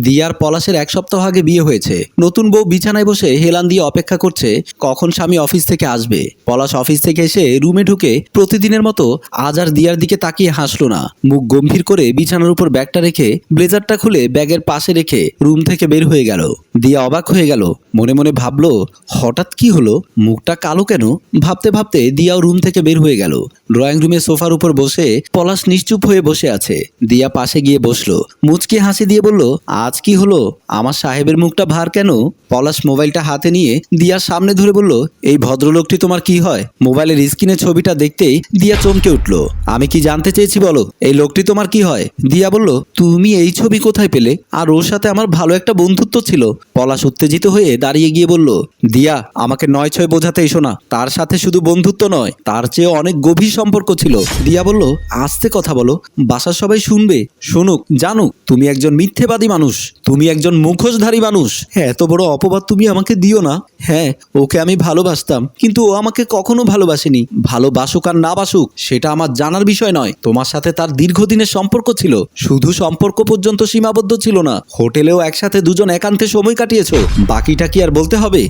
দিয়ার পলাশের এক সপ্তাহ আগে বিয়ে হয়েছে। নতুন বউ বিছানায় বসে হেলান দিয়ে অপেক্ষা করছে, কখন স্বামী অফিস থেকে আসবে। পলাশ অফিস থেকে এসে রুমে ঢুকে প্রতিদিনের মতো আজ আর দিয়ার দিকে তাকিয়ে হাসলো না। মুখ গম্ভীর করে বিছানার উপর ব্যাগটা রেখে, ব্লেজারটা খুলে ব্যাগের পাশে রেখে রুম থেকে বের হয়ে গেল। দিয়া অবাক হয়ে গেল মনে মনে ভাবলো, হঠাৎ কি হলো? মুখটা কালো কেন? ভাবতে ভাবতে দিয়াও রুম থেকে বের হয়ে গেল। ড্রয়িং রুমে সোফার উপর বসে পলাশ নিশ্চুপ হয়ে বসে আছে। দিয়া পাশে গিয়ে বসল। মুচকি হাসি দিয়ে বলল, আজ কি হলো? আমার সাহেবের মুখটা ভার কেন? পলাশ মোবাইলটা হাতে নিয়ে দিয়ার সামনে ধরে বলল, এই ভদ্রলোকটি তোমার কি হয়? মোবাইলের স্ক্রিনে ছবিটা দেখতেই দিয়া চমকে উঠল। আমি কি জানতে চেয়েছি বলো? এই লোকটি তোমার কি হয়? দিয়া বলল, তুমি এই ছবি কোথায় পেলে? আর ওর সাথে আমার ভালো একটা বন্ধুত্ব ছিল। পলাশ উত্তেজিত হয়ে দাঁড়িয়ে গিয়ে বলল, দিয়া, আমাকে নয় ছয় বোঝাতে এসো না। তার সাথে শুধু বন্ধুত্ব নয়, তার চেয়ে অনেক গভীর সম্পর্ক ছিল। দিয়া বলল আস্তে কথা বলো। বাসার সবাই শুনবে। শুনুক, জানুক, তুমি একজন মিথ্যেবাদী মানুষ। তুমি একজন মুখোশধারী মানুষ। এত বড় অপবাদ তুমি আমাকে দিও না। হ্যাঁ ওকে আমি ভালোবাসতাম, কিন্তু ও আমাকে কখনো ভালোবাসেনি। ভালোবাসুক আর না বাসুক, সেটা আমার জানার বিষয় নয়। তোমার সাথে তার দীর্ঘদিনের সম্পর্ক ছিল। শুধু সম্পর্ক পর্যন্ত সীমাবদ্ধ ছিল না। হোটেলেও একসাথে দুজন একান্তে সময় কাটিয়েছ। বাকিটা কি আর বলতে হবে?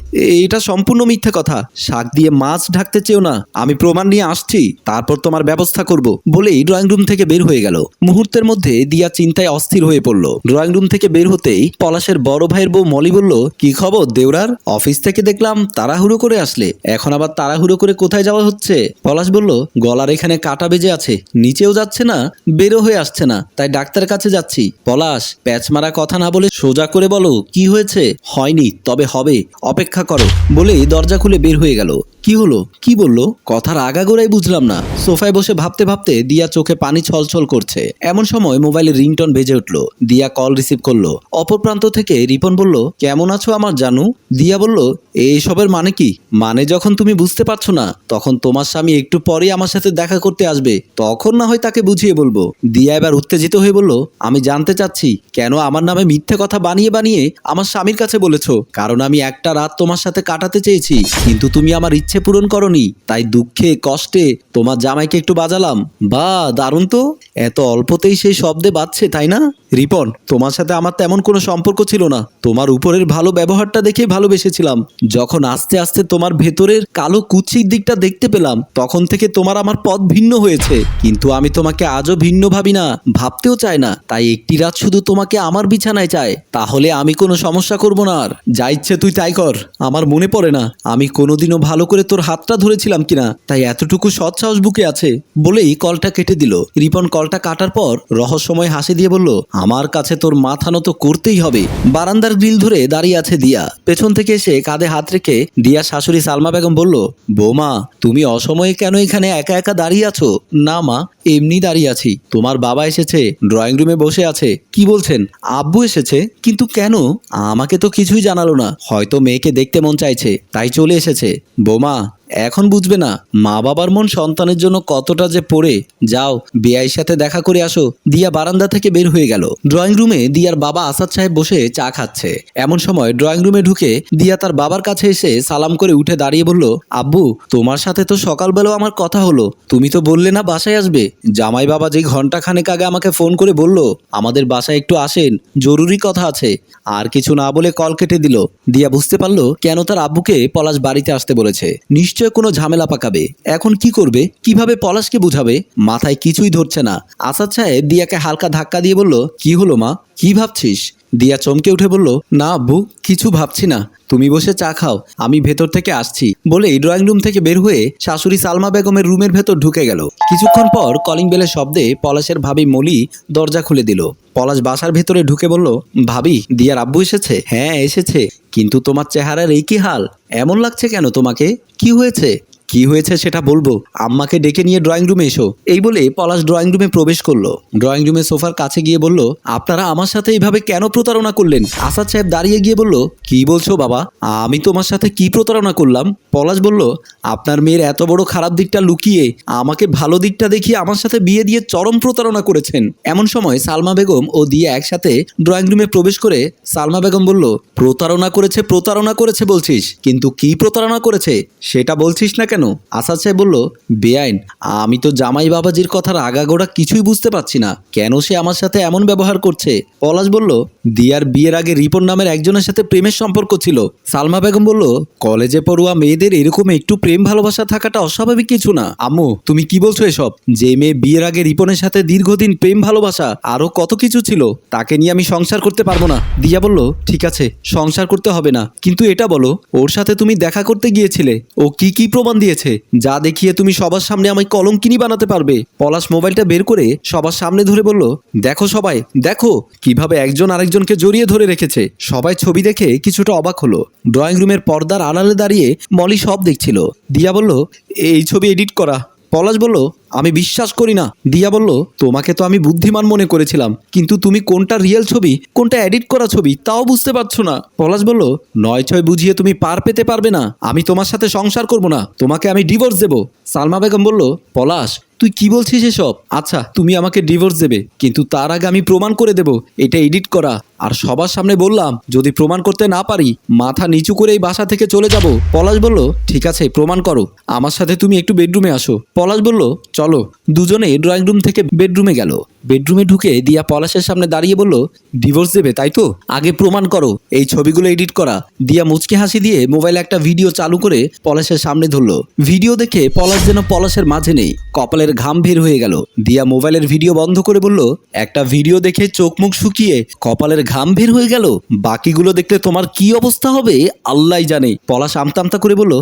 এটা সম্পূর্ণ মিথ্যা কথা। শাক দিয়ে মাছ ঢাকতে চেও না। আমি প্রমাণ নিয়ে আসছি। তারপর তোমার ব্যবস্থা করব। বলেই ড্রয়িং রুম থেকে বের হয়ে গেল। মুহূর্তের মধ্যে দিয়া চিন্তায় অস্থির হয়ে পড়ল। ড্রয়িং রুম থেকে বের হতেই পলাশের বড় ভাইয়ের বউ মলি বলল, কি খবর দেওরার অফিস থেকে দেখলাম তাড়াহুড়ো করে আসলে। এখন আবার তাড়াহুড়ো করে কোথায় যাওয়া হচ্ছে? পলাশ বলল, গলার এখানে কাটা বেজে আছে। নিচেও যাচ্ছে না, বেরো হয়ে আসছে না। তাই ডাক্তারের কাছে যাচ্ছি। পলাশ, প্যাচ মারা কথা না বলে সোজা করে বলো, কি হয়েছে? হয়নি, তবে হবে, অপেক্ষা করো, বলেই দরজা খুলে বের হয়ে গেল। কি হলো? কি বলল? কথার আগাগোড়াই বুঝলাম না। সোফায় বসে ভাবতে ভাবতে দিয়া চোখে পানি ছলছল করছে। এমন সময় মোবাইলের রিংটন বেজে উঠল। দিয়া কল রিসিভ করল। অপর প্রান্ত থেকে রিপন বলল, কেমন আছো আমার জানু? দিয়া বলল, এইসবের মানে কি? মানে যখন তুমি বুঝতে পারছ না, তখন তোমার স্বামী একটু পরেই আমার সাথে দেখা করতে আসবে। তখন না হয় তাকে বুঝিয়ে বলব। দিয়া এবার উত্তেজিত হয়ে বলল, আমি জানতে চাচ্ছি, কেন আমার নামে মিথ্যে কথা বানিয়ে বানিয়ে আমার স্বামীর কাছে বলেছ? কারণ আমি একটা রাত তোমার সাথে কাটাতে চেয়েছি। কিন্তু তুমি আমার ইচ্ছে পূরণ করনি। তাই দুঃখে, কষ্টে তোমার জামাইকে একটু বাজালাম। বা, দারুণ তো। এত অল্পতেই সেই শব্দে বাজছে, তাই না? রিপন, তোমার সাথে আমার তেমন কোনো সম্পর্ক ছিল না। তোমার উপরের ভালো ব্যবহারটা দেখে ভালোবেসেছিলাম। যখন আস্তে আস্তে তোমার ভেতরের কালো কুচির দিকটা দেখতে পেলাম, তখন থেকে তোমার আমার পথ ভিন্ন হয়েছে। কিন্তু আমি তোমাকে আজও ভিন্ন ভাবি না, ভাবতেও চাই না। তাই একটি রাত শুধু তোমাকে আমার বিছানায় চায়। তাহলে আমি কোনো সমস্যা করব না আর। যা ইচ্ছে তুই তাই কর, আমার মনে পড়ে না। আমি কোনোদিনও ভালো করে তোর হাতটা ধরেছিলাম কিনা, তাই এতটুকু সৎ সাহস বুকে আছে। বলেই কলটা কেটে দিল। রিপন কলটা কাটার পর রহস্যময় হাসি দিয়ে বলল, আমার কাছে তোর মাথা নত করতেই হবে। বারান্দার গ্রিল ধরে দাঁড়িয়ে আছে দিয়া। পেছন থেকে এসে কাঁধে হাত রেখে দিয়া শাশুড়ি সালমা বেগম বলল, বৌমা, তুমি অসময়ে কেন এখানে একা একা দাঁড়িয়ে আছো? না মা, এমনি দাঁড়িয়ে আছি। তোমার বাবা এসেছে, ড্রয়িং রুমে বসে আছে। কি বলছেন? আব্বু এসেছে? কিন্তু কেন? আমাকে তো কিছুই জানালো না। হয়তো মেয়েকে দেখতে মন চাইছে তাই চলে এসেছে। বৌমা এখন বুঝবে না মা বাবার মন সন্তানের জন্য কতটা যে পড়ে। যাও বিআইর সাথে দেখা করে আসো। দিয়া বারান্দা থেকে বের হয়ে গেল। ড্রয়িং রুমে দিয়ার বাবা আসাদ সাহেব বসে চা খাচ্ছে। এমন সময় ড্রয়িং রুমে ঢুকে দিয়া তার বাবার কাছে এসে সালাম করে উঠে দাঁড়িয়ে বলল, আব্বু, তোমার সাথে তো সকালবেলাও আমার কথা হলো। তুমি তো বললে না বাসায় আসবে। জামাই বাবা যে ঘণ্টা খানেক আগে আমাকে ফোন করে বলল, আমাদের বাসায় একটু আসেন, জরুরি কথা আছে। আর কিছু না বলে কল কেটে দিল। দিয়া বুঝতে পারল কেন তার আব্বুকে পলাশ বাড়িতে আসতে বলেছে। নিশ্চয় কোনো ঝামেলা পাকাবে। এখন কি করবে? কীভাবে পলাশকে বুঝাবে? মাথায় কিছুই ধরছে না। আসাদ সাহেব দিয়াকে হালকা ধাক্কা দিয়ে বলল, কি হলো মা? কি ভাবছিস? দিয়া চমকে উঠে বলল, না আব্বু, কিছু ভাবছি না। তুমি বসে চা খাও। আমি ভেতর থেকে আসছি। বলেই ড্রয়িং রুম থেকে বের হয়ে শাশুড়ি সালমা বেগমের রুমের ভেতর ঢুকে গেল। কিছুক্ষণ পর কলিং বেলের শব্দে পলাশের ভাবি মলি দরজা খুলে দিল। পলাশ বাসার ভেতরে ঢুকে বলল, ভাবি, দিয়ার আব্বু এসেছে? হ্যাঁ এসেছে। কিন্তু তোমার চেহারার এই কি হাল? এমন লাগছে কেন তোমাকে? কি হয়েছে? কি হয়েছে সেটা বলব? আম্মাকে ডেকে নিয়ে ড্রয়িং রুমে এসো। এই বলে পলাশ ড্রয়িং রুমে প্রবেশ করল। ড্রয়িং রুমে সোফার কাছে গিয়ে বলল, আপনারা আমার সাথে এইভাবে কেন প্রতারণা করলেন? আসাদ সাহেব দাঁড়িয়ে গিয়ে বলল, কি বলছো বাবা? আমি তোমার সাথে কি প্রতারণা করলাম? পলাশ বলল, আপনার মেয়ের এত বড় খারাপ দিকটা লুকিয়ে আমাকে ভালো দিকটা দেখিয়ে আমার সাথে বিয়ে দিয়ে চরম প্রতারণা করেছেন। এমন সময় সালমা বেগম ও দিয়া একসাথে ড্রয়িং রুমে প্রবেশ করে সালমা বেগম বলল, প্রতারণা করেছে প্রতারণা করেছে বলছিস, কিন্তু কি প্রতারণা করেছে সেটা বলছিস না কেন? কেন? আসাদ সাহেব বলল, বেআইন। আমি তো জামাই বাবাজির কথার আগাগোড়া কিছুই বুঝতে পারছি না। কেন সে আমার সাথে এমন ব্যবহার করছে? পলাশ বলল, দিয়ার বিয়ের আগে রিপন নামের একজনের সাথে প্রেমের সম্পর্ক ছিল। সালমা বেগম বলল, কলেজে পড়ুয়া মেয়েদের এরকম একটু প্রেম ভালোবাসা থাকাটা অস্বাভাবিক কিছু না। আম্মু, তুমি কি বলছো এসব? যে মেয়ে বিয়ের আগে রিপনের সাথে দীর্ঘদিন প্রেম ভালোবাসা, আরও কত কিছু ছিল, তাকে নিয়ে আমি সংসার করতে পারব না। দিয়া বলল, ঠিক আছে, সংসার করতে হবে না। কিন্তু এটা বলো, ওর সাথে তুমি দেখা করতে গিয়েছিলে। ও কি কি প্রমাণ দিয়েছে যা দেখিয়ে তুমি সবার সামনে আমায় কলঙ্কিনি বানাতে পারবে। পলাশ মোবাইলটা বের করে সবার সামনে ধরে বলল, দেখো সবাই, দেখো কীভাবে একজন আরেকজনকে জড়িয়ে ধরে রেখেছে। সবাই ছবি দেখে কিছুটা অবাক হলো। ড্রয়িং রুমের পর্দার আড়ালে দাঁড়িয়ে মলি সব দেখছিল। দিয়া বলল, এই ছবি এডিট করা। পলাশ বলল আমি বিশ্বাস করি না। দিয়া বলল, তোমাকে তো আমি বুদ্ধিমান মনে করেছিলাম, কিন্তু তুমি কোনটা রিয়েল ছবি, কোনটা এডিট করা ছবি, তাও বুঝতে পারছ না। পলাশ বলল নয় ছয় বুঝিয়ে তুমি পার পেতে পারবে না। আমি তোমার সাথে সংসার করব না। তোমাকে আমি ডিভোর্স দেব। সালমা বেগম বলল, পলাশ, তুই কি বলছিস এসব? আচ্ছা তুমি আমাকে ডিভোর্স দেবে, কিন্তু তার আগে আমি প্রমাণ করে দেব, এটা এডিট করা। আর সবার সামনে বললাম, যদি প্রমাণ করতে না পারি, মাথা নিচু করে এই বাসা থেকে চলে যাব। পলাশ বলল, ঠিক আছে, প্রমাণ করো। আমার সাথে তুমি একটু বেডরুমে আসো। পলাশ বলল চলো দুজনে ড্রয়িং রুম থেকে বেডরুমে গেল। বেডরুমে ঢুকে দিয়া পলাশের সামনে দাঁড়িয়ে বলল ডিভোর্স দেবে, তাই তো? আগে প্রমাণ করো, এই ছবিগুলো এডিট করা। দিয়া মুচকি হাসি দিয়ে মোবাইলে একটা ভিডিও চালু করে পলাশের সামনে ধরলো। ভিডিও দেখে পলাশ যেন পলাশের মাঝে নেই, কপালের ঘাম বের হয়ে গেল। দিয়া মোবাইলের ভিডিও বন্ধ করে বলল, একটা ভিডিও দেখে চোখ মুখ শুকিয়ে কপালের ঘাম বের হয়ে গেল? বাকিগুলো দেখলে তোমার কি অবস্থা হবে? আল্লাহ জানে। পলাশ আমতা আমতা করে বলল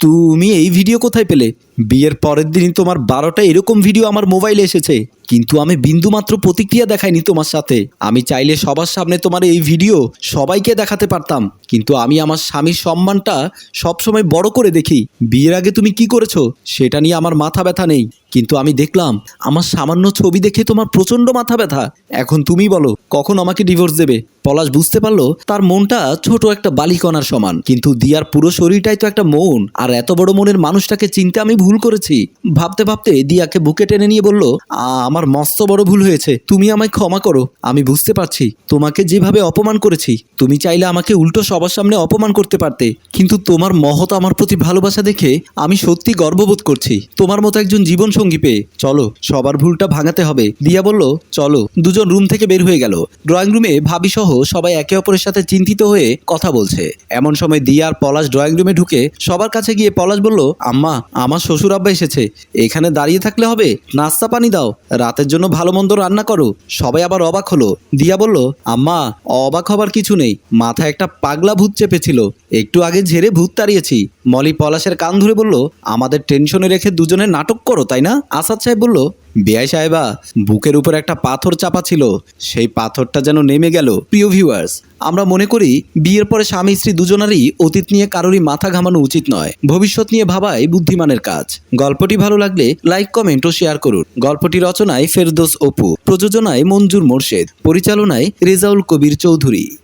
তুমি এই ভিডিও কোথায় পেলে? বিয়ের পরের দিনই তোমার বারোটা এরকম ভিডিও আমার মোবাইলে এসেছে। কিন্তু আমি বিন্দুমাত্র প্রতিক্রিয়া দেখাইনি তোমার সাথে। আমি চাইলে সবার সামনে তোমার এই ভিডিও সবাইকে দেখাতে পারতাম। কিন্তু আমি আমার স্বামীর সম্মানটা সবসময় বড় করে দেখি। বিয়ের আগে তুমি কি করেছ? সেটা নিয়ে আমার মাথা ব্যথা নেই। কিন্তু আমি দেখলাম আমার সামান্য ছবি দেখে তোমার প্রচণ্ড মাথা ব্যথা। এখন তুমি বলো কখন আমাকে ডিভোর্স দেবে? পলাশ বুঝতে পারল তার মনটা ছোট একটা বালিকণার সমান। কিন্তু দিয়ার পুরো শরীরটাই তো একটা মন। আর এত বড় মনের মানুষটাকে চিনতে আমি ভুল করেছি। ভাবতে ভাবতে দিয়াকে বুকে টেনে নিয়ে বলল "আ, আমার মস্ত বড় ভুল হয়েছে। তুমি আমায় ক্ষমা করো। আমি বুঝতে পারছি। তোমাকে যেভাবে অপমান করেছি, তুমি চাইলে আমাকে উল্টো সবার সামনে অপমান করতে পারতে। কিন্তু তোমার মহৎ আমার প্রতি ভালোবাসা দেখে আমি সত্যি গর্ববোধ করছি। তোমার মতো একজন জীবন সঙ্গী পেয়ে। চলো, সবার ভুলটা ভাঙাতে হবে। দিয়া বলল, চলো। দুজন রুম থেকে বের হয়ে গেল। ড্রয়িং রুমে ভাবি সহ সবাই একে অপরের সাথে চিন্তিত হয়ে কথা বলছে। এমন সময় দিয়া আর পলাশ ড্রয়িং রুমে ঢুকে সবার কাছে গিয়ে পলাশ বলল, আম্মা, আমার শ্বশুর আব্বা এসেছে। এখানে দাঁড়িয়ে থাকলে হবে? নাস্তা পানি দাও। রাতের জন্য ভালো মন্দ রান্না করো। সবাই আবার অবাক হলো। দিয়া বলল, আম্মা, অবাক হবার কিছু নেই। মাথায় একটা পাগলা ভূত চেপেছিল। একটু আগে ঝেড়ে ভূত তাড়িয়েছি। মলি পলাশের কান ধরে বলল, আমাদের টেনশনে রেখে দুজনে নাটক করো, তাই না? আসাদ সাহেব বলল বিআই সাহেবা, বুকের উপর একটা পাথর চাপা ছিল। সেই পাথরটা যেন নেমে গেল। প্রিয় ভিউয়ার্স আমরা মনে করি বিয়ের পরে স্বামী স্ত্রী দুজনারই অতীত নিয়ে কারোরই মাথা ঘামানো উচিত নয়। ভবিষ্যৎ নিয়ে ভাবাই বুদ্ধিমানের কাজ। গল্পটি ভালো লাগলে লাইক, কমেন্ট ও শেয়ার করুন। গল্পটি রচনায় ফেরদোস অপু, প্রযোজনায় মঞ্জুর মোর্শেদ, পরিচালনায় রেজাউল কবির চৌধুরী।